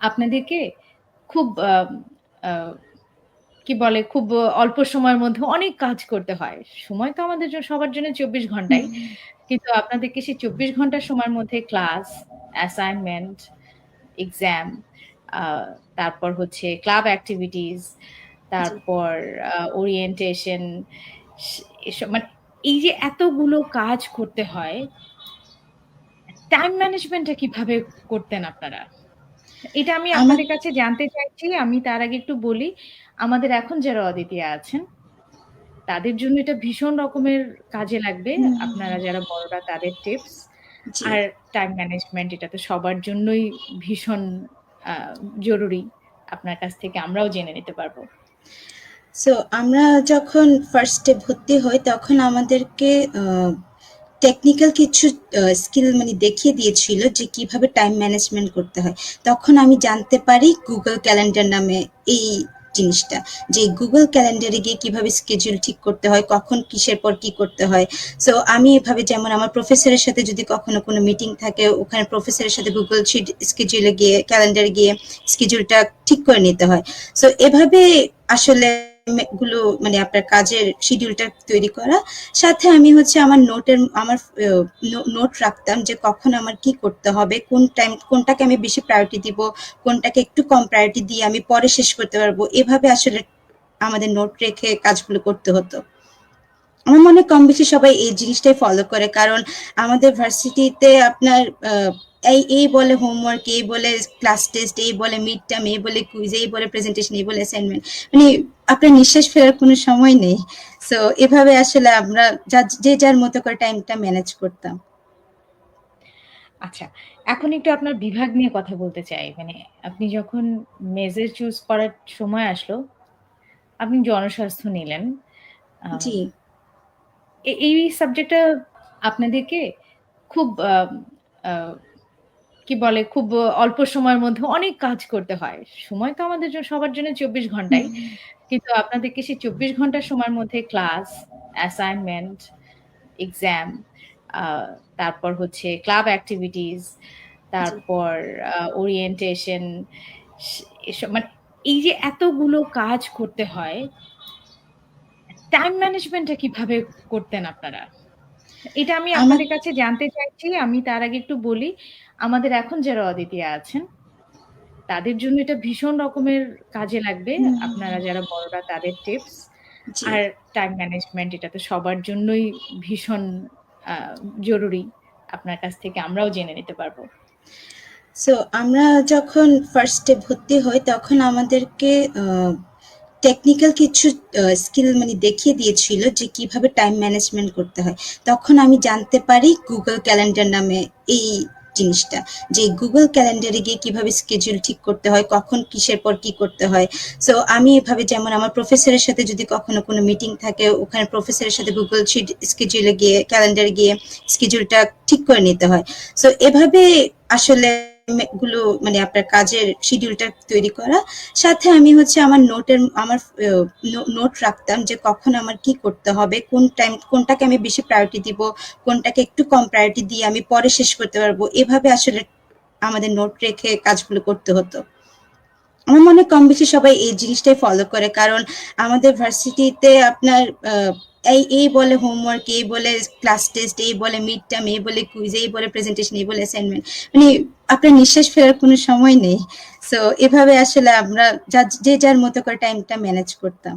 আপনাদেরকে খুব কি বলে খুব অল্প সময়ের মধ্যে অনেক কাজ করতে হয়। সময় তো আমাদের জন্য সবার জন্য ২৪ ঘন্টাই। কিন্তু আপনাদেরকে সেই চব্বিশ ঘণ্টার সময়ের মধ্যে ক্লাস, অ্যাসাইনমেন্ট, এক্সাম, তারপর হচ্ছে ক্লাব অ্যাক্টিভিটিস তারপর ওরিয়েন্টেশন এসব মানে এই যে এতগুলো কাজ করতে হয় টাইম ম্যানেজমেন্টটা কীভাবে করতেন আপনারা? এটা আমি আপনাদের কাছে জানতে চাইছি। আমি তার আগে একটু বলি, আমাদের এখন যারা অদিতিয়া আছেন, তাদের জন্য এটা ভীষণ রকমের কাজে লাগবে। আপনারা যারা বড়রা তাদের টিপস। আর টাইম ম্যানেজমেন্ট এটা তো সবার জন্যই ভীষণ জরুরি। আপনার কাছ থেকে আমরাও জেনে নিতে পারব সো আমরা যখন ফার্স্টে ভর্তি হই তখন আমাদেরকে টেকনিক্যাল কিছু স্কিল মানে দেখিয়ে দিয়েছিল যে কীভাবে টাইম ম্যানেজমেন্ট করতে হয়। তখন আমি জানতে পারি গুগল ক্যালেন্ডার নামে এই জিনিসটা। যে গুগল ক্যালেন্ডারে গিয়ে কীভাবে স্কেডিউল ঠিক করতে হয়, কখন কিসের পর কি করতে হয়। সো আমি এভাবে যেমন আমার প্রফেসরের সাথে যদি কখনো কোনো মিটিং থাকে ওখানে প্রফেসরের সাথে গুগল শিট স্কেডিউল এ গিয়ে ক্যালেন্ডারে গিয়ে স্কেডিউলটা ঠিক করে নিতে হয়। সো এভাবে আসলে গুলো মানে আপনার কাজের শিডিউলটা তৈরি করা। সাথে আমি হচ্ছে আমার নোটের আমার নোট রাখতাম যে কখন আমার কি করতে হবে, কোন টাইম কোনটাকে আমি বেশি প্রায়োরিটি দিব, কোনটাকে একটু কম প্রায়োরিটি দিয়ে আমি পরে শেষ করতে পারব। এভাবে আসলে আমাদের নোট রেখে কাজগুলো করতে হতো। আমার মনে কম বেশি সবাই এই জিনিসটাই ফলো করে। কারণ আমাদের ভার্সিটিতে আপনার এই এই বলে হোমওয়ার্ক, এই বলে ক্লাস টেস্ট, এই বলে মিড টার্ম, এই বলে কুইজ, এই বলে প্রেজেন্টেশন, এই বলে অ্যাসাইনমেন্ট। মানে আপনার নিঃশ্বাস ফেরার কোনো সময় নেই। সো এভাবে আসলে আমরা যা যে যার মতো করে টাইমটা ম্যানেজ করতাম। আচ্ছা, এখন একটু আপনার বিভাগ নিয়ে কথা বলতে চাই। মানে আপনি যখন মেজর চুজ করার সময় আসলো, আপনি জনস্বাস্থ্য নিলেন। জি। এই সাবজেক্টটা আপনাদেরকে খুব কি বলে খুব অল্প সময়ের মধ্যে অনেক কাজ করতে হয়। সময় তো আমাদের জন্য সবার জন্য ২৪ ঘন্টাই। কিন্তু আপনাদেরকে সেই ২৪ ঘণ্টা সময়ের মধ্যে ক্লাস, অ্যাসাইনমেন্ট, এক্সাম, তারপর হচ্ছে ক্লাব অ্যাক্টিভিটিস তারপর ওরিয়েন্টেশন এসব মানে এই যে এতগুলো কাজ করতে হয় টাইম ম্যানেজমেন্টটা কীভাবে করতেন আপনারা? এটা আমি আপনাদের কাছে জানতে চাইছি। আমি তার আগে একটু বলি, আমাদের এখন যারা অদিতিয়া আছেন, তাদের জন্য এটা ভীষণ রকমের কাজে লাগবে। আপনারা যারা বড়রা তাদের টিপস। আর টাইম ম্যানেজমেন্ট এটা তো সবার জন্যই ভীষণ জরুরি। আপনার কাছ থেকে আমরাও জেনে নিতে পারব সো আমরা যখন ফার্স্ট ভর্তি হই তখন আমাদেরকে টেকনিক্যাল কিছু স্কিল মানে দেখিয়ে দিয়েছিল যে কীভাবে টাইম ম্যানেজমেন্ট করতে হয়। তখন আমি জানতে পারি গুগল ক্যালেন্ডার নামে এই জিনিসটা। যে গুগল ক্যালেন্ডারে গিয়ে কীভাবে স্কেডিউল ঠিক করতে হয়, কখন কিসের পর কি করতে হয়। সো আমি এভাবে যেমন আমার প্রফেসরের সাথে যদি কখনো কোনো মিটিং থাকে ওখানে প্রফেসরের সাথে গুগল শিট স্কেডিউল এ গিয়ে ক্যালেন্ডারে গিয়ে স্কেডিউলটা ঠিক করে নিতে হয়। সো এভাবে আসলে গুলো মানে আপনার কাজের শিডিউলটা তৈরি করা। সাথে আমি হচ্ছে আমার নোটের আমার নোট রাখতাম যে কখন আমার কি করতে হবে, কোন টাইম কোনটাকে আমি বেশি প্রায়োরিটি দিব, কোনটাকে একটু কম প্রায়োরিটি দিয়ে আমি পরে শেষ করতে পারব। এভাবে আসলে আমাদের নোট রেখে কাজগুলো করতে হতো। আমার মনে কম বেশি সবাই এই জিনিসটাই ফলো করে। কারণ আমাদের ভার্সিটিতে আপনার এই এই বলে হোমওয়ার্ক, এই বলে ক্লাস টেস্ট, এই বলে মিড টার্ম, এই বলে কুইজ, এই বলে প্রেজেন্টেশন, এই বলে অ্যাসাইনমেন্ট। মানে আপনার নিঃশ্বাস ফেরার কোনো সময় নেই। সো এভাবে আসলে আমরা যা যে যার মতো করে টাইমটা ম্যানেজ করতাম।